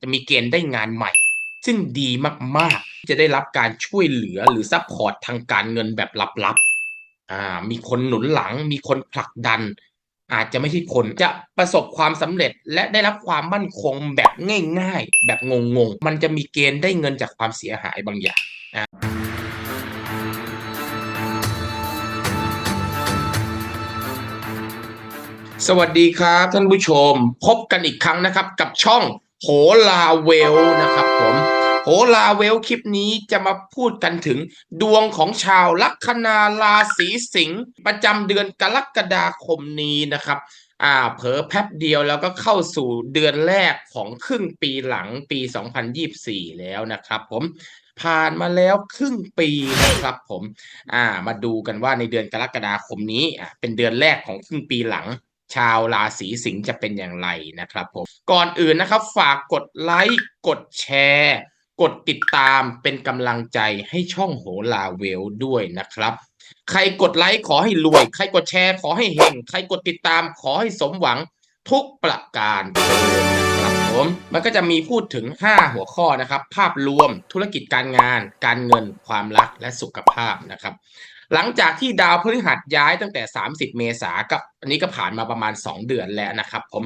จะมีเกณฑ์ได้งานใหม่ ซึ่งดีมากๆ จะได้รับการช่วยเหลือหรือซัพพอร์ตทางการเงินแบบลับๆอ่ามีคนหนุนหลัง มีคนผลักดัน อาจจะไม่ใช่คนจะประสบความสำเร็จและได้รับความมั่นคงแบบง่าย ๆ แบบงงๆ มันจะมีเกณฑ์ได้เงินจากความเสียหายบางอย่างสวัสดีครับท่านผู้ชม พบกันอีกครั้งนะครับกับช่อง โหลาเวลนะครับผมโหลาเวลคลิปนี้จะมาพูดกันถึงดวงของชาวลัคนาราศีสิงห์ประจำเดือนกรกฎาคมนี้นะครับอ่าเผลอแป๊บเดียวแล้วก็เข้าสู่เดือนแรกของครึ่งปีหลังปี 2024 แล้วนะครับผมผ่านมาแล้วครึ่งปีนะครับผมอ่ามาดูกันว่าในเดือนกรกฎาคมนี้อ่าเป็นเดือนแรกของครึ่งปีหลัง ชาวราศีสิงห์จะเป็นอย่างไรนะครับผมก่อนอื่นนะครับ ฝากกดไลค์กดแชร์ กดติดตามเป็นกำลังใจให้ช่องโหลาเวลด้วยนะครับ ใครกดไลค์ขอให้รวย ใครกดแชร์ขอให้เฮงใครกดติดตามขอให้สมหวังทุกประการเทินนะครับผมมันก็จะมีพูดถึง 5 หัวข้อนะครับ ภาพรวมธุรกิจการงาน การเงินความรักและสุขภาพนะครับ หลังจากที่ดาวพฤหัสย้ายตั้งแต่ 30 เมษาก็อันนี้ก็ผ่านมาประมาณ 2 เดือนแล้วนะครับ ผม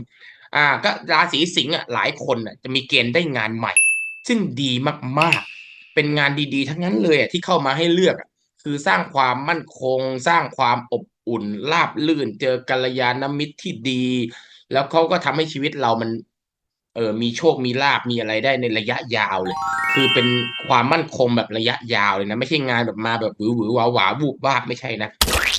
อ่า ก็ราศีสิงห์อะหลายคนอะจะมีเกณฑ์ได้งานใหม่ ซึ่งดีมากๆ เป็นงานดีๆ ทั้งนั้นเลยอะที่เข้ามาให้เลือกอะคือสร้างความมั่นคง สร้างความอบอุ่น ราบลื่น เจอกัลยาณมิตรที่ดี แล้วเขาก็ทำให้ชีวิตเรามัน เออมีโชคมีลาบมีอะไรได้ในระยะยาวเลย คือเป็นความมั่นคงแบบระยะยาวเลยนะ ไม่ใช่งานแบบมาแบบหวือหวือหวาหวาวูบวาบไม่ใช่นะ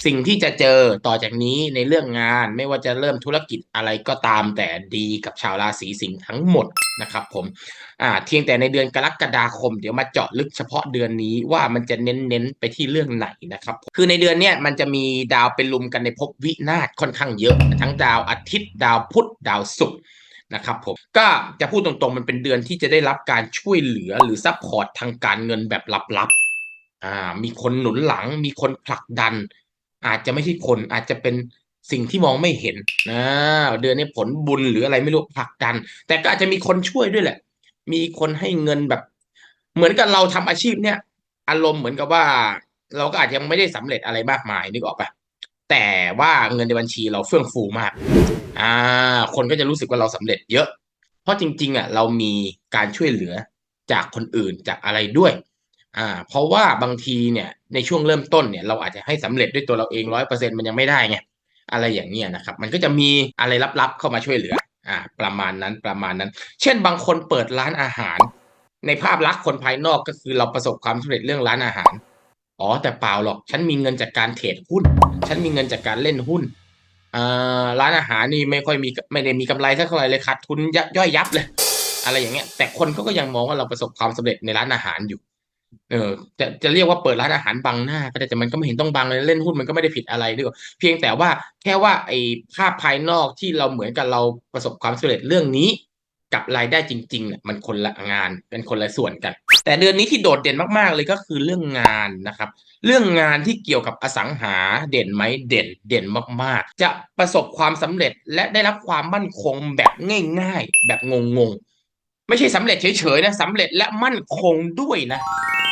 สิ่งที่จะเจอต่อจากนี้ในเรื่องงานไม่ว่าจะเริ่มธุรกิจอะไรก็ตามแต่ดีกับชาวราศีสิงห์ทั้งหมดนะครับผมอ่าเพียงแต่ในเดือนกรกฎาคม เดี๋ยวมาเจาะลึกเฉพาะเดือนนี้ว่ามันจะเน้นๆไปที่เรื่องไหนนะครับ คือในเดือนเนี้ยมันจะมีดาวเป็นลุมกันในภพวินาศค่อนข้างเยอะ ทั้งดาวอาทิตย์ ดาวพุธดาวศุกร์ นะครับผมก็จะพูดตรงๆมันเป็นเดือนที่จะได้รับการช่วยเหลือหรือซัพพอร์ตทางการเงินแบบลับๆอ่ามีคนหนุนหลัง มีคนผลักดัน อาจจะไม่ใช่คนอาจจะเป็นสิ่งที่มองไม่เห็นนะเดือนนี้ผลบุญหรืออะไรไม่รู้ผลักดัน แต่ก็อาจจะมีคนช่วยด้วยแหละ มีคนให้เงินแบบ เหมือนกับเราทำอาชีพเนี่ย อารมณ์เหมือนกับว่า เราก็อาจจะยังไม่ได้สำเร็จอะไรมากมายนึกออกปะ แต่ว่าเงินในบัญชีเราเฟื่องฟูมาก อ่า คนก็จะรู้สึกว่าเราสำเร็จเยอะ เพราะจริง ๆ อะ เรามีการช่วยเหลือจากคนอื่นจากอะไรด้วย อ่า เพราะว่าบางทีเนี่ยในช่วงเริ่มต้นเนี่ยเราอาจจะให้สำเร็จด้วยตัวเราเองร้อยเปอร์เซ็นมันยังไม่ได้ไง อะไรอย่างเงี้ยนะครับ มันก็จะมีอะไรลับๆเข้ามาช่วยเหลือ อ่า ประมาณนั้นประมาณนั้น เช่นบางคนเปิดร้านอาหาร ในภาพลักษณ์คนภายนอกก็คือเราประสบความสำเร็จเรื่องร้านอาหาร อ๋อแต่เปล่าหรอก ฉันมีเงินจากการเทรดหุ้น ฉันมีเงินจากการเล่นหุ้นอ่าร้านอาหารนี่ไม่ค่อยมีไม่ได้มีกำไรสักเท่าไหร่เลยขาดทุนย่อยยับเลย อะไรอย่างเงี้ย แต่คนเขาก็ยังมองว่าเราประสบความสำเร็จในร้านอาหารอยู่ เออจะจะเรียกว่าเปิดร้านอาหารบังหน้า ก็ได้แต่มันก็ไม่เห็นต้องบังเลยเล่นหุ้นมันก็ไม่ได้ผิดอะไรด้วยเพียงแต่ว่าแค่ว่าไอ้ภาพภายนอกที่เราเหมือนกับเราประสบความสำเร็จเรื่องนี้ กับรายได้จริงๆเนี่ยมันคนละงานเป็นคนละส่วนกัน แต่เดือนนี้ที่โดดเด่นมากๆเลยก็คือเรื่องงานนะครับ เรื่องงานที่เกี่ยวกับอสังหาเด่นไหมเด่นเด่นมากๆ จะประสบความสำเร็จและได้รับความมั่นคงแบบง่ายๆ แบบงงๆ ไม่ใช่สำเร็จเฉยๆนะสำเร็จและมั่นคงด้วยนะ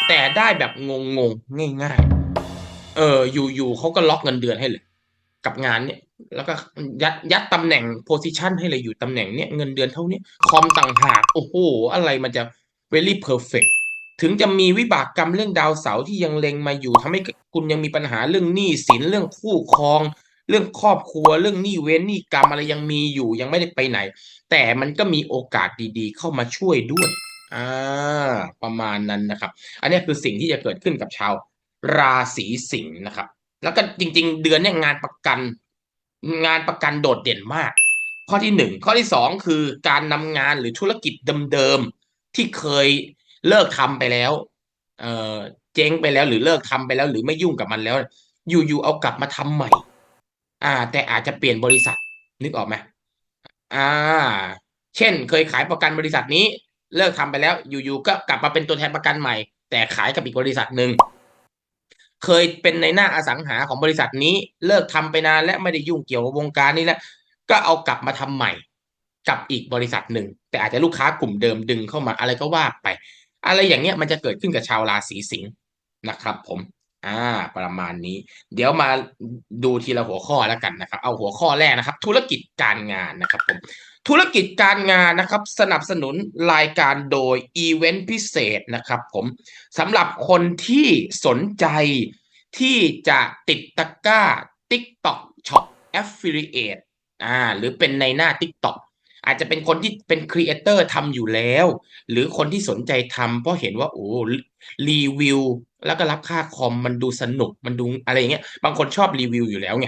แต่ได้แบบงงๆง่าย ๆ เอออยู่ๆเขาก็ล็อกเงินเดือนให้เลย กับงานเนี่ย แล้วก็ยัดยัดตำแหน่งโพซิชันให้เลยอยู่ตำแหน่งเนี้ยเงินเดือนเท่านี้คอมต่างหากโอ้โหอะไรมันจะ very perfect ถึงจะมีวิบากกรรมเรื่องดาวเสาร์ที่ยังเล็งมาอยู่ทำให้คุณยังมีปัญหาเรื่องหนี้สินเรื่องคู่ครอง เรื่องครอบครัวเรื่องหนี้เว้นหนี้กรรมอะไรยังมีอยู่ยังไม่ได้ไปไหน แต่มันก็มีโอกาสดีๆ เข้ามาช่วยด้วยอ่าประมาณนั้นนะครับ อันนี้คือสิ่งที่จะเกิดขึ้นกับชาว ราศีสิงห์นะครับ แล้วก็จริง ๆ เดือนเนี้งานประกัน งานประกันโดดเด่นมาก ข้อที่หนึ่งข้อที่สองคือการนำงานหรือธุรกิจเดิมๆที่เคยเลิกทำไปแล้ว เออเจ๊งไปแล้วหรือเลิกทำไปแล้ว หรือไม่ยุ่งกับมันแล้ว อยู่ๆเอากลับมาทำใหม่ อ่า แต่อาจจะเปลี่ยนบริษัท นึกออกไหมอ่า เช่น เคยขายประกันบริษัทนี้ เลิกทำไปแล้ว อยู่ๆก็กลับมาเป็นตัวแทนประกันใหม่ แต่ขายกับอีกบริษัทหนึ่ง เคยเป็นในหน้าอสังหาของบริษัทนี้ เลิกทำไปนานและไม่ได้ยุ่งเกี่ยวกับวงการนี้แล้วก็เอากลับมาทำใหม่กับอีกบริษัทหนึ่ง แต่อาจจะลูกค้ากลุ่มเดิมดึงเข้ามาอะไรก็ว่าไป อะไรอย่างเงี้ยมันจะเกิดขึ้นกับชาวราศีสิงห์นะครับ ผมอ่า ประมาณนี้ เดี๋ยวมาดูทีละหัวข้อแล้วกันนะครับ เอาหัวข้อแรกนะครับ ธุรกิจการงานนะครับผม ธุรกิจการงานนะครับ สนับสนุนรายการโดยอีเวนต์พิเศษนะครับผมสำหรับคนที่สนใจที่จะติดตะกร้า TikTok Shop Affiliate อ่าหรือเป็นในหน้า TikTok อาจจะเป็นคนที่เป็นครีเอเตอร์ทำอยู่แล้ว หรือคนที่สนใจทำเพราะเห็นว่าโอ้รีวิว แล้วก็รับค่าคอมมันดูสนุกมันดูอะไรอย่างเงี้ยบางคนชอบรีวิวอยู่แล้วไง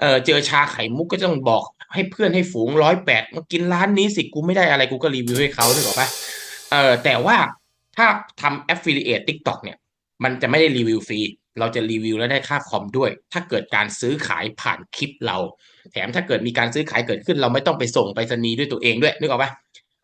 เออเจอชาไข่มุกก็ต้องบอก ให้เพื่อนให้ฝูงร้อยแปดมากินร้านนี้สิกูไม่ได้อะไรกูก็รีวิวให้เขาถูกปะเออแต่ว่าถ้าทำ affiliate TikTok เนี่ย มันจะไม่ได้รีวิวฟรีเราจะรีวิวแล้วได้ค่าคอมด้วย ถ้าเกิดการซื้อขายผ่านคลิปเรา แถมถ้าเกิดมีการซื้อขายเกิดขึ้น เราไม่ต้องไปส่งไปรษณีด้วยตัวเองด้วยนึกออกปะ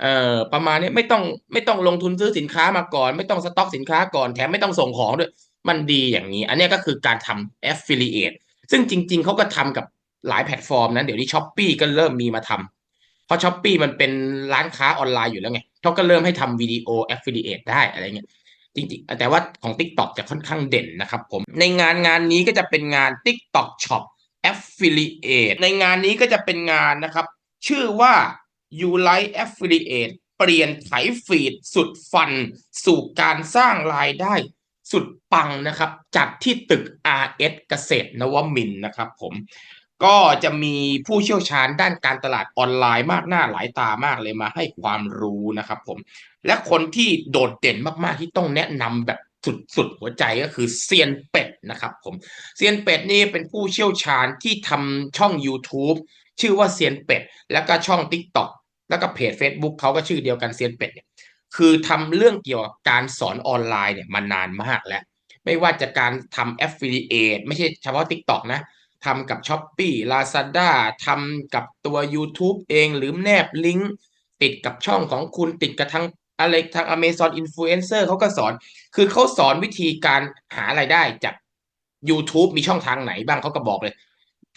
เอ่อประมาณนี้ไม่ต้องไม่ต้องลงทุนซื้อสินค้ามาก่อน ไม่ต้องสต็อกสินค้าก่อนแถมไม่ต้องส่งของด้วย มันดีอย่างนี้ อันนี้ก็คือการทำ affiliate ซึ่งจริง ๆเขาก็ทำกับหลายแพลตฟอร์มนะเดี๋ยวนี้ช้อปปีก็เริ่มมีมาทำเพราะช้อปปีมันเป็นร้านค้าออนไลน์อยู่แล้วไงเขาก็เริ่มให้ทำวิดีโอ affiliate ได้อะไรเงี้ยจริงๆ แต่ว่าของ TikTok จะค่อนข้างเด่นนะครับผม ในงานงานนี้ก็จะเป็นงาน TikTok Shop Affiliate ในงานนี้ก็จะเป็นงานนะครับ ชื่อว่า You Like Affiliate เปลี่ยนไถฟีดสุดฟัน สู่การสร้างรายได้ สุดปังนะครับ จัดที่ตึก RS เกษตรนวมินทร์นะครับผมก็จะมีผู้เชี่ยวชาญด้านการตลาดออนไลน์มากหน้าหลายตามากเลยมาให้ความรู้นะครับผม และคนที่โดดเด่นมากๆที่ต้องแนะนำแบบสุดๆหัวใจก็คือเซียนเป็ดนะครับผมเซียนเป็ดนี่เป็นผู้เชี่ยวชาญที่ทำช่อง YouTube ชื่อว่าเซียนเป็ด แล้วก็ช่อง TikTok แล้วก็เพจ Facebook เขาก็ชื่อเดียวกันเซียนเป็ดเนี่ย คือทำเรื่องเกี่ยวกับการสอนออนไลน์เนี่ยมานานมากแล้ว ไม่ว่าจะการทำ affiliate ไม่ใช่เฉพาะ TikTok นะทำกับ s h อ p e e Lazada ทำกับตัว YouTube เองหรือแนบลิงก์ติดกับช่องของคุณติดกับทางอะไรทาง Amazon Influencer เขาก็สอน คือเขาสอนวิธีการหาไรายได้จาก YouTube มีช่องทางไหนบ้างเขาก็บอกเลย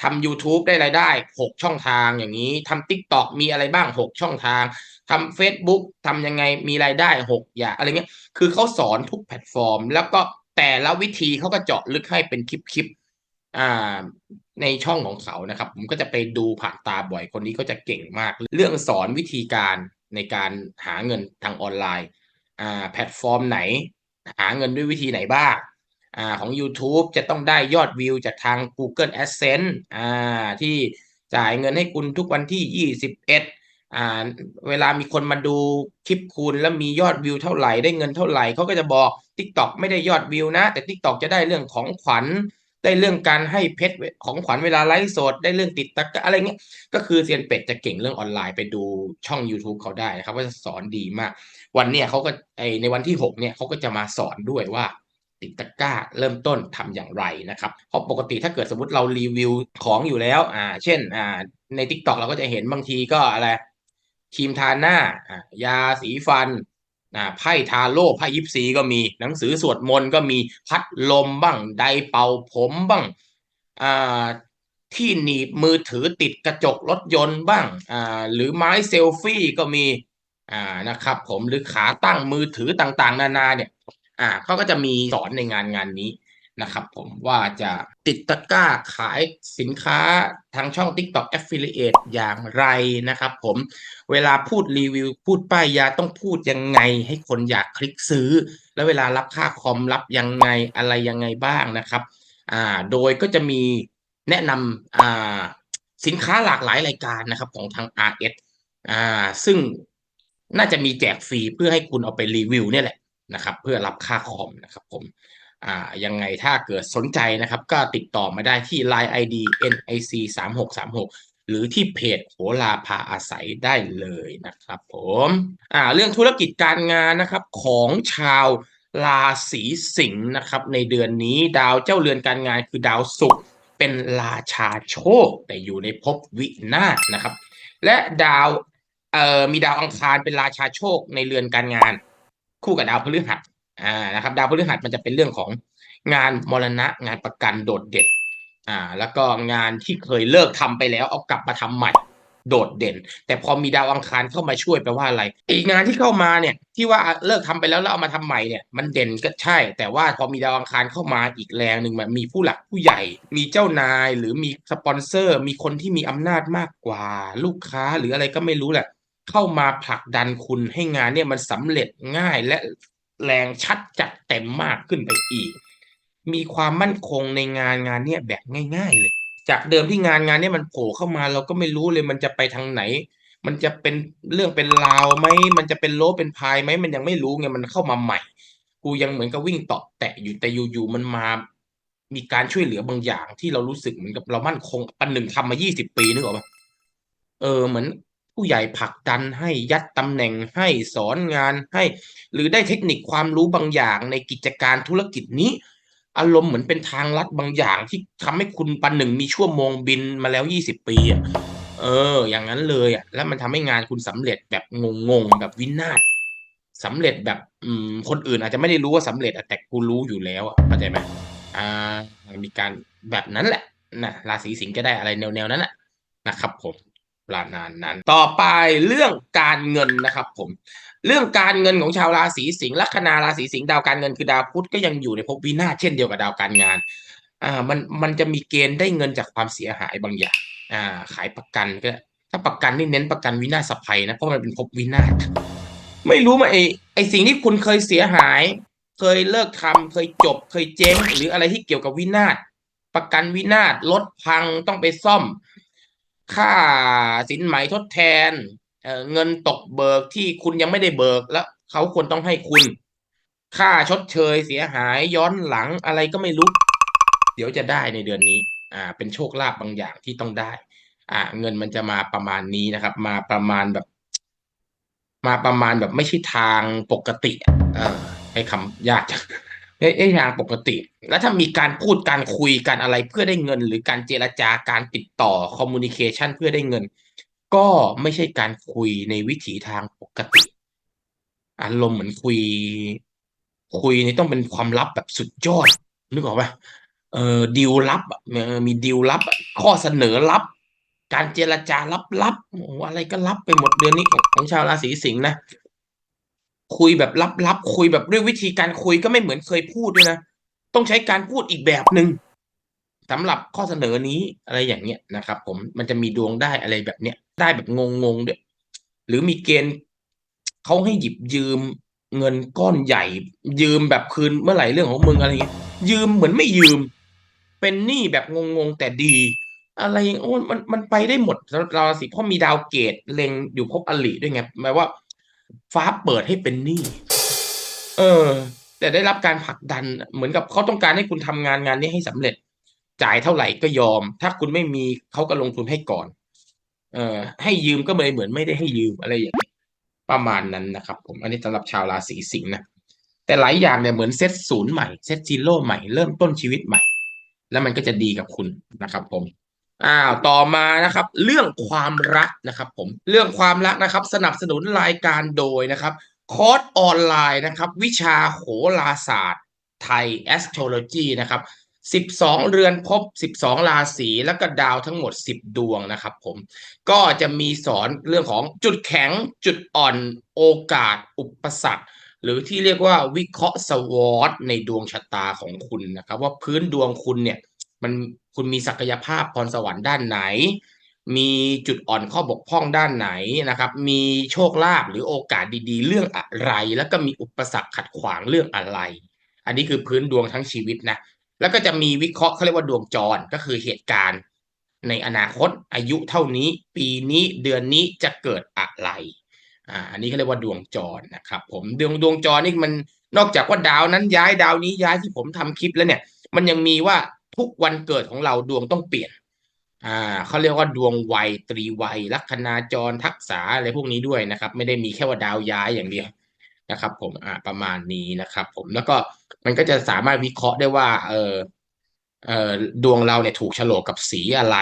ทำ YouTube ได้รายได้หกช่องทางอย่างนี้ทำ TikTok มีอะไรบ้างหกช่องทางทำ Facebook ทำยังไงมีรายได้หกอย่างอะไรเงี้ยคือเขาสอนทุกแพลตฟอร์ม แล้วก็แต่ละวิธีเขาก็เจาะลึกให้เป็นคลิปคลิปอ่าในช่องของเขานะครับ ผมก็จะไปดูผ่านตาบ่อยคนนี้ก็จะเก่งมาก เรื่องสอนวิธีการในการหาเงินทางออนไลน์อ่าแพลตฟอร์มไหน หาเงินด้วยวิธีไหนบ้าง อ่าของ YouTube จะต้องได้ยอดวิวจากทาง Google Adsense อ่าที่จ่ายเงินให้คุณทุกวันที่ 21อ่าเวลามีคนมาดูคลิปคุณแล้วมียอดวิวเท่าไหร่ได้เงินเท่าไหร่เขาก็จะบอก TikTok ไม่ได้ยอดวิวนะ แต่ TikTok จะได้เรื่องของขวัญได้เรื่องการให้เพชรของขวัญเวลาไลฟ์สด ได้เรื่องติดตะกร้าอะไรเงี้ยก็คือเซียนเป็ดจะเก่งเรื่องออนไลน์ไปดูช่อง YouTube เขาได้นะครับว่าสอนดีมาก วันเนี้ยเขาก็ไอในวันที่หกเนี่ยเขาก็จะมาสอนด้วยว่า ติดตะกร้า เริ่มต้นทำอย่างไรนะครับเพราะปกติถ้าเกิดสมมติเรารีวิวของอยู่แล้ว อ่า เช่น อ่า ใน t ิ k t o k เราก็จะเห็นบางทีก็อะไรครีมทาหน้า อ่ายาสีฟันอ่าไพ่ทาโร่ไพ่ยิปซีก็มีหนังสือสวดมนต์ก็มีพัดลมบ้างไดเป่าผมบ้างอ่าที่หนีบมือถือติดกระจกรถยนต์บ้างอ่าหรือไม้เซลฟี่ก็มีอ่านะครับผมหรือขาตั้งมือถือต่างๆ นานาเนี่ย อ่าเขาก็จะมีสอนในงานงานนี้นะครับผมว่าจะติดตะกร้าขายสินค้าทางช่อง TikTok Affiliate อย่างไรนะครับผมเวลาพูดรีวิว พูดป้ายยาต้องพูดยังไง ให้คนอยากคลิกซื้อ แล้วเวลารับค่าคอมรับยังไงอะไรยังไงบ้างนะครับอ่าโดยก็จะมีแนะนำอ่าสินค้าหลากหลายรายการนะครับของทาง RS อ่าซึ่งน่าจะมีแจกฟรีเพื่อให้คุณเอาไปรีวิวเนี่ยแหละ นะครับเพื่อรับค่าคอมนะครับผมอ่ายังไงถ้าเกิดสนใจนะครับ ก็ติดต่อมาได้ที่ Line ID NIC 3 6 3 6หรือที่เพจโหราพาอาศัยได้เลยนะครับผมอ่าเรื่องธุรกิจการงานนะครับของชาวราศีสิงห์นะครับ ในเดือนนี้ดาวเจ้าเรือนการงานคือดาวศุกร์เป็นราชาโชค แต่อยู่ในภพวินาศนะครับ และดาวเอ่อมีดาวอังคารเป็นราชาโชคในเรือนการงาน คู่กับดาวพฤหัสอ่านะครับ ดาวพฤหัสมันจะเป็นเรื่องของงานมรณะงานประกันโดดเด่นอ่าแล้วก็งานที่เคยเลิกทำไปแล้วเอากลับมาทำใหม่โดดเด่น แต่พอมีดาวอังคารเข้ามาช่วยแปลว่าอะไร อีกงานที่เข้ามาเนี่ยที่ว่าเลิกทำไปแล้วแล้วเอามาทำใหม่เนี่ย มันเด่นก็ใช่ แต่ว่าพอมีดาวอังคารเข้ามาอีกแรงหนึ่งมันมีผู้หลักผู้ใหญ่ มีเจ้านายหรือมีสปอนเซอร์ มีคนที่มีอำนาจมากกว่า ลูกค้าหรืออะไรก็ไม่รู้แหละ เข้ามาผลักดันคุณให้งานเนี่ยมันสำเร็จง่ายและแรงชัดจัดเต็มมากขึ้นไปอีก มีความมั่นคงในงานงานเนี่ยแบบง่าย ๆ เลย จากเดิมที่งานงานเนี่ยมันโผล่เข้ามาเราก็ไม่รู้เลยมันจะไปทางไหน มันจะเป็นเรื่องเป็นราวไหมมันจะเป็นโลเป็นพายไหมมันยังไม่รู้ไงมันเข้ามาใหม่ กูยังเหมือนกับวิ่งตาะแตะอยู่แต่อยู่ๆมันมา มีการช่วยเหลือบางอย่างที่เรารู้สึกเหมือนกับเรามั่นคงปันหนึ่งทำมายี่สิบปีนึกออกปะเออเหมือน ผู้ใหญ่ผลักดันให้ยัดตำแหน่งให้สอนงานให้ หรือได้เทคนิคความรู้บางอย่างในกิจการธุรกิจนี้ อารมณ์เหมือนเป็นทางลัดบางอย่างที่ทำให้คุณปันหนึ่งมีชั่วโมงบินมาแล้วยี่สิบปีอะเออ อย่างนั้นเลยอะแล้วมันทำให้งานคุณสำเร็จแบบงงๆแบบวินาศสำเร็จแบบอืมคนอื่นอาจจะไม่ได้รู้ว่าสำเร็จแต่กูรู้อยู่แล้วอะเข้าใจไหมอ่ามีการแบบนั้นแหละนะราศีสิงห์จะได้อะไรแนวๆนั้นแหละนะครับผม ประมาณนั้น ต่อไปเรื่องการเงินนะครับผมเรื่องการเงินของชาวราศีสิงห์ลัคนาราศีสิงห์ดาวการเงินคือดาวพุธก็ยังอยู่ในภพวินาศเช่นเดียวกับดาวการงาน อ่า มัน มันจะมีเกณฑ์ได้เงินจากความเสียหายบางอย่าง อ่า ขายประกันก็ ถ้าประกันนี่เน้นประกันวินาศภัยนะ เพราะมันเป็นภพวินาศ ไม่รู้มาไอไอสิ่งที่คุณเคยเสียหาย เคยเลิกทำเคยจบ เคยเจ๊ง หรืออะไรที่เกี่ยวกับวินาศ ประกันวินาศ รถพังต้องไปซ่อม ค่าสินไหมทดแทนเเงินตกเบิกที่คุณยังไม่ได้เบิกแล้วเขาควรต้องให้คุณ ค่าชดเชยเสียหายย้อนหลังอะไรก็ไม่รู้ เดี๋ยวจะได้ในเดือนนี้ อ่า เป็นโชคลาภบางอย่างที่ต้องได้ อ่า เงินมันจะมาประมาณนี้นะครับ มาประมาณแบบ มาประมาณแบบไม่ใช่ทางปกติอะเออให้คำยากจัง ไม่ใช่ทางปกติ แล้วถ้ามีการพูดการคุยกันอะไรเพื่อได้เงิน หรือการเจรจาการติดต่อคอมมูนิเคชันเพื่อได้เงิน ก็ไม่ใช่การคุยในวิถีทางปกติ อารมณ์เหมือนคุย คุยนี่ต้องเป็นความลับแบบสุดยอดนึกออกปะเออดีลลับมีดีลลับ ข้อเสนอลับ การเจรจาลับๆโอ้โหอะไรก็ลับไปหมดเดือนนี้ของของชาวราศีสิงห์นะ คุยแบบลับๆคุยแบบด้วยวิธีการคุยก็ไม่เหมือนเคยพูดด้วยนะต้องใช้การพูดอีกแบบหนึ่งสำหรับข้อเสนอนี้อะไรอย่างเงี้ยนะครับ ผมมันจะมีดวงได้อะไรแบบเนี้ยได้แบบงงๆด้วยหรือมีเกณฑ์เขาให้หยิบยืมเงินก้อนใหญ่ ยืมแบบคืนเมื่อไหร่เรื่องของมึงอะไรเงี้ยยืมเหมือนไม่ยืม เป็นหนี้แบบงงๆแต่ดี อะไรอย่างโอ้มันมันไปได้หมดราศีเพราะมีดาวเกตเล็งอยู่ภพอลิด้วยไงหมายว่า ฟ้าเปิดให้เป็นหนี้เออ แต่ได้รับการผลักดัน เหมือนกับเขาต้องการให้คุณทำงานงานนี้ให้สำเร็จ จ่ายเท่าไหร่ก็ยอม ถ้าคุณไม่มีเขาก็ลงทุนให้ก่อน เออให้ยืมก็เลยเหมือนไม่ได้ให้ยืมอะไรอย่างนี้ประมาณนั้นนะครับ ผมอันนี้สำหรับชาวราศีสิงห์นะแต่หลายอย่างเนี่ยเหมือนเซตศูนย์ใหม่เซตซีโร่ใหม่เริ่มต้นชีวิตใหม่ แล้วมันก็จะดีกับคุณนะครับผม อ้าวต่อมานะครับ เรื่องความรักนะครับ ผมเรื่องความรักนะครับ สนับสนุนรายการโดยนะครับ คอร์สออนไลน์นะครับ วิชาโหราศาสตร์ ไทย astrology นะครับ12 เรือนภพ12 ราศีแล้วก็ดาวทั้งหมด 10 ดวงนะครับ ผมก็จะมีสอนเรื่องของจุดแข็งจุดอ่อนโอกาส อุปสรรคหรือที่เรียกว่าวิเคราะห์สวอตในดวงชะตาของคุณนะครับ ว่าพื้นดวงคุณเนี่ย มันคุณมีศักยภาพพรสวรรค์ด้านไหน มีจุดอ่อนข้อบกพร่องด้านไหนนะครับ มีโชคลาภหรือโอกาสดีๆ เรื่องอะไร แล้วก็มีอุปสรรคขัดขวางเรื่องอะไร อันนี้คือพื้นดวงทั้งชีวิตนะแล้วก็จะมีวิเคราะห์เขาเรียกว่าดวงจรก็คือเหตุการณ์ ในอนาคตอายุเท่านี้ ปีนี้เดือนนี้จะเกิดอะไรอ่าอันนี้เขาเรียกว่าดวงจรนะครับ ผมดวงดวงจรนี่มันนอกจากว่าดาวนั้นย้ายดาวนี้ย้ายที่ผมทำคลิปแล้วเนี่ย มันยังมีว่า ทุกวันเกิดของเราดวงต้องเปลี่ยน อ่าเขาเรียกว่าดวงวัยตรีวัยลัคนาจรทักษะอะไรพวกนี้ด้วยนะครับ ไม่ได้มีแค่ว่าดาวย้ายอย่างเดียวนะครับ ผมอ่าประมาณนี้นะครับ ผมแล้วก็มันก็จะสามารถวิเคราะห์ได้ว่า เออเออดวงเราเนี่ยถูกโฉลกกับสีอะไร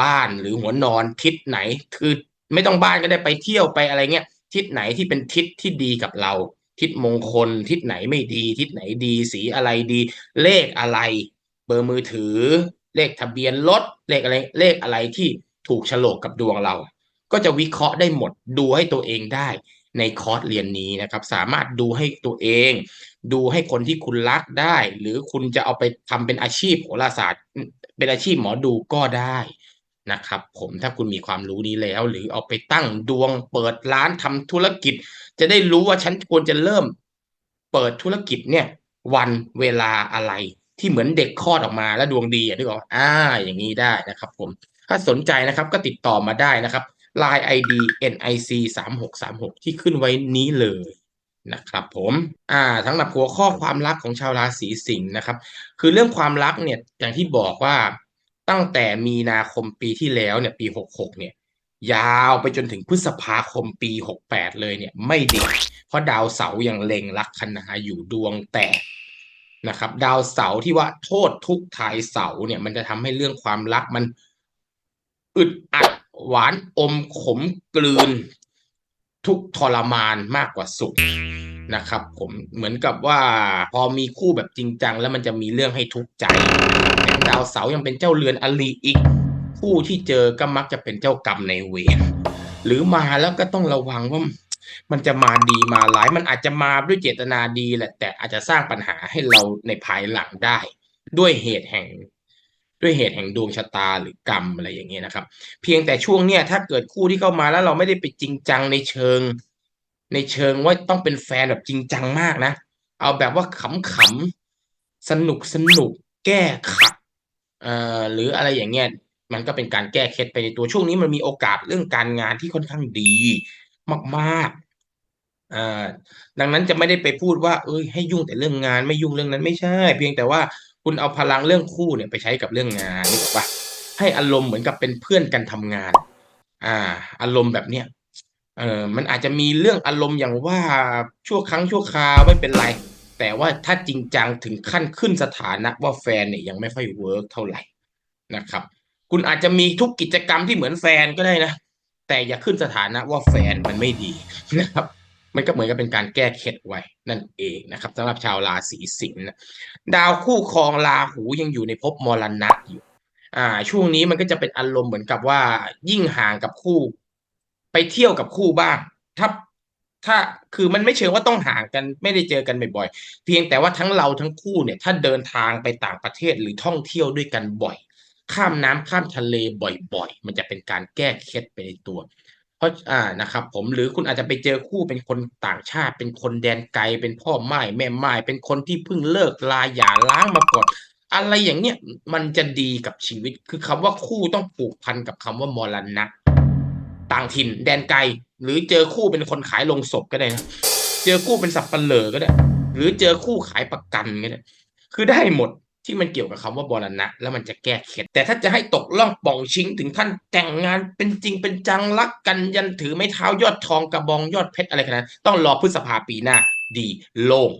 บ้านหรือหัวนอนทิศไหน คือไม่ต้องบ้านก็ได้ไปเที่ยวไปอะไรเงี้ยทิศไหนที่เป็นทิศที่ดีกับเรา ทิศมงคล ทิศไหนไม่ดี ทิศไหนดี สีอะไรดี เลขอะไร เบอร์มือถือ เลขทะเบียนรถเลขอะไรเลขอะไรที่ถูกฉลกกับดวงเรา ก็จะวิเคราะห์ได้หมดดูให้ตัวเองได้ในคอร์สเรียนนี้นะครับ สามารถดูให้ตัวเอง ดูให้คนที่คุณรักได้ หรือคุณจะเอาไปทำเป็นอาชีพโหราศาสตร์ เป็นอาชีพหมอดูก็ได้นะครับ ผมถ้าคุณมีความรู้นี้แล้ว หรือเอาไปตั้งดวง เปิดร้านทำธุรกิจ จะได้รู้ว่าฉันควรจะเริ่ม เปิดธุรกิจเนี่ย วันเวลาอะไร ที่เหมือนเด็กคลอดออกมาแล้วดวงดีอะนึกออกอ่าอย่างนี้ได้นะครับ ผม ถ้าสนใจนะครับก็ติดต่อมาได้นะครับ Line ID NIC 3 6 3 6ที่ขึ้นไว้นี้เลยนะครับผมอ่าสำหรับหัวข้อความรักของชาวราศีสิงห์นะครับ คือเรื่องความรักเนี่ยอย่างที่บอกว่าตั้งแต่มีนาคมปีที่แล้วเนี่ยปี66เนี่ย ยาวไปจนถึงพฤษภาคมปี68เลยเนี่ยไม่ดี เพราะดาวเสาร์ยังเล็งลักคนาอยู่ดวงแตก นะครับ ดาวเสาร์ที่ว่าโทษทุกทายเสาเนี่ย มันจะทำให้เรื่องความรักมันอึดอัดหวานอมขมกลืน ทุกทรมานมากกว่าสุขนะครับ ผมเหมือนกับว่าพอมีคู่แบบจริงจัง แล้วมันจะมีเรื่องให้ทุกข์ใจแถมดาวเสาร์ยังเป็นเจ้าเรือนอลีอีก คู่ที่เจอก็มักจะเป็นเจ้ากรรมในเวรหรือมาแล้วก็ต้องระวังว่า มันจะมาดีมาร้ายมันอาจจะมาด้วยเจตนาดีแหละ แต่อาจจะสร้างปัญหาให้เราในภายหลังได้ ด้วยเหตุแห่ง ด้วยเหตุแห่งดวงชะตาหรือกรรมอะไรอย่างเงี้ยนะครับ เพียงแต่ช่วงเนี้ยถ้าเกิดคู่ที่เข้ามาแล้วเราไม่ได้ไปจริงจังในเชิง ในเชิงว่าต้องเป็นแฟนแบบจริงจังมากนะ เอาแบบว่าขำๆสนุกสนุกแก้ขัดเอ่อหรืออะไรอย่างเงี้ยมันก็เป็นการแก้เคล็ดไปในตัวช่วงนี้มันมีโอกาสเรื่องการงานที่ค่อนข้างดี มากๆอ่าดังนั้นจะไม่ได้ไปพูดว่า เอ้ยให้ยุ่งแต่เรื่องงาน ไม่ยุ่งเรื่องนั้นไม่ใช่ เพียงแต่ว่าคุณเอาพลังเรื่องคู่เนี่ยไปใช้กับเรื่องงานนึกออกปะให้อารมณ์เหมือนกับเป็นเพื่อนกันทำงาน อ่า อารมณ์แบบเนี้ยเออมันอาจจะมีเรื่องอารมณ์อย่างว่าชั่วครั้งชั่วคราวไม่เป็นไร แต่ว่าถ้าจริงจังถึงขั้นขึ้นสถานะว่าแฟนเนี่ยยังไม่ค่อยเวิร์กเท่าไหร่นะครับ คุณอาจจะมีทุกกิจกรรมที่เหมือนแฟนก็ได้นะ แต่อย่าขึ้นสถานะว่าแฟนมันไม่ดีนะครับ มันก็เหมือนกับเป็นการแก้เคล็ดไว้นั่นเองนะครับสำหรับชาวราศีสิงห์นะดาวคู่ครองราหูยังอยู่ในภพมรณะอยู่ อ่า ช่วงนี้มันก็จะเป็นอารมณ์เหมือนกับว่า ยิ่งห่างกับคู่ ไปเที่ยวกับคู่บ้าง ถ้าถ้าคือมันไม่เชิงว่าต้องห่างกันไม่ได้เจอกันบ่อยๆเพียงแต่ว่าทั้งเราทั้งคู่เนี่ย ถ้าเดินทางไปต่างประเทศหรือท่องเที่ยวด้วยกันบ่อย ข้ามน้ำข้ามทะเลบ่อยๆ มันจะเป็นการแก้เคล็ดไปในตัว เพราะอ่านะครับ ผมหรือคุณอาจจะไปเจอคู่เป็นคนต่างชาติ เป็นคนแดนไกลเป็นพ่อไม้แม่ไม้เป็นคนที่เพิ่งเลิกลาหย่าร้างมาก่อนอะไรอย่างเนี้ยมันจะดีกับชีวิตคือคำว่าคู่ต้องผูกพันกับคำว่ามรณะต่างถิ่นแดนไกล หรือเจอคู่เป็นคนขายลงศพก็ได้นะเจอคู่เป็นสับปะเหร่อก็ได้ หรือเจอคู่ขายประกันก็ได้ คือได้หมด ที่มันเกี่ยวกับคำว่าบรณะ แล้วมันจะแก้เคล็ดแต่ถ้าจะให้ตกล่องป่องชิงถึงขั้นแต่งงานเป็นจริงเป็นจังรักกันยันถือไม้เท้ายอดทองกระบองยอดเพชรอะไรขนาดนั้นต้องรอพฤษภาปีหน้าดีโล่ง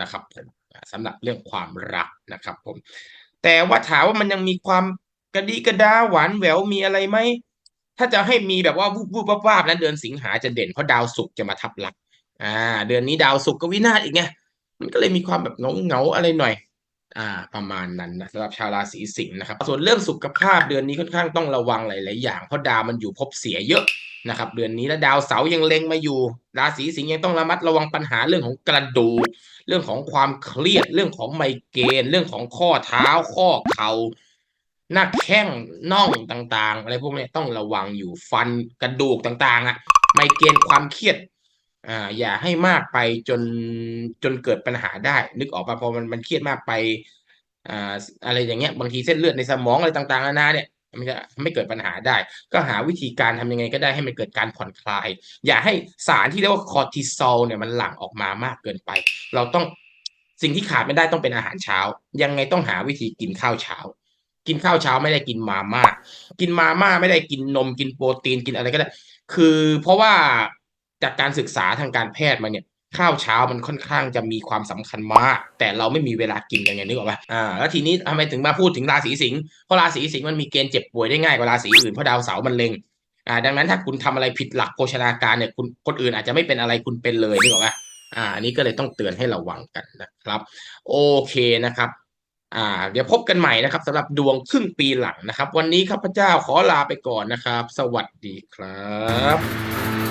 นะครับผมสำหรับเรื่องความรักนะครับผม แต่ว่าถามว่ามันยังมีความกระดีกระดาหวานแหววมีอะไรไหมถ้าจะให้มีแบบว่าวูบวูบวับวาบนะเดือนสิงหาจะเด่นเพราะดาวศุกร์จะมาทับลัก อ่า เดือนนี้ดาวศุกร์ก็วินาศอีกไงมันก็เลยมีความแบบเงาเงาอะไรหน่อย อ่าประมาณนั้นนะสำหรับชาวราศีสิงห์นะครับ ส่วนเรื่องสุขภาพเดือนนี้ค่อนข้างต้องระวังหลาย ๆ อย่างเพราะดาวมันอยู่ภพเสียเยอะนะครับเดือนนี้แล้วดาวเสาร์ยังเล็งมาอยู่ ราศีสิงห์ยังต้องระมัดระวังปัญหาเรื่องของกระดูกเรื่องของความเครียด เรื่องของไมเกรนเรื่องของข้อเท้า ข้อเข่าหน้าแข้งน่องต่าง ๆ อะไรพวกนี้ต้องระวังอยู่ฟันกระดูกต่าง ๆ อะ ไมเกรนความเครียด อ่าอย่าให้มากไปจนจนเกิดปัญหาได้ นึกออกป่ะพอมันมันเครียดมากไปอ่าอะไรอย่างเงี้ยบางทีเส้นเลือดในสมองอะไรต่างๆนานาเนี่ยมันจะไม่เกิดปัญหาได้ ก็หาวิธีการทำยังไงก็ได้ให้มันเกิดการผ่อนคลาย อย่าให้สารที่เรียกว่าคอร์ติซอลเนี่ยมันหลั่งออกมามากเกินไป เราต้องสิ่งที่ขาดไม่ได้ต้องเป็นอาหารเช้า ยังไงต้องหาวิธีกินข้าวเช้า กินข้าวเช้าไม่ได้กินมาม่ากินมาม่าไม่ได้กินนมกินโปรตีนกินอะไรก็ได้ คือเพราะว่า จากการศึกษาทางการแพทย์มาเนี่ยข้าวเช้ามันค่อนข้างจะมีความสำคัญมาก แต่เราไม่มีเวลากินกันไงนึกออกปะอ่าแล้วทีนี้ทำไมถึงมาพูดถึงราศีสิงห์เพราะราศีสิงห์มันมีเกณฑ์เจ็บป่วยได้ง่ายกว่าราศีอื่นเพราะดาวเสาร์มันเล็งอ่าดังนั้นถ้าคุณทำอะไรผิดหลักโภชนาการเนี่ยคุณคนอื่นอาจจะไม่เป็นอะไรคุณเป็นเลยนึกออกปะอ่าอันนี้ก็เลยต้องเตือนให้ระวังกันนะครับ โอเคนะครับอ่าเดี๋ยวพบกันใหม่นะครับสำหรับดวงครึ่งปีหลังนะครับ วันนี้ข้าพเจ้าขอลาไปก่อนนะครับ สวัสดีครับ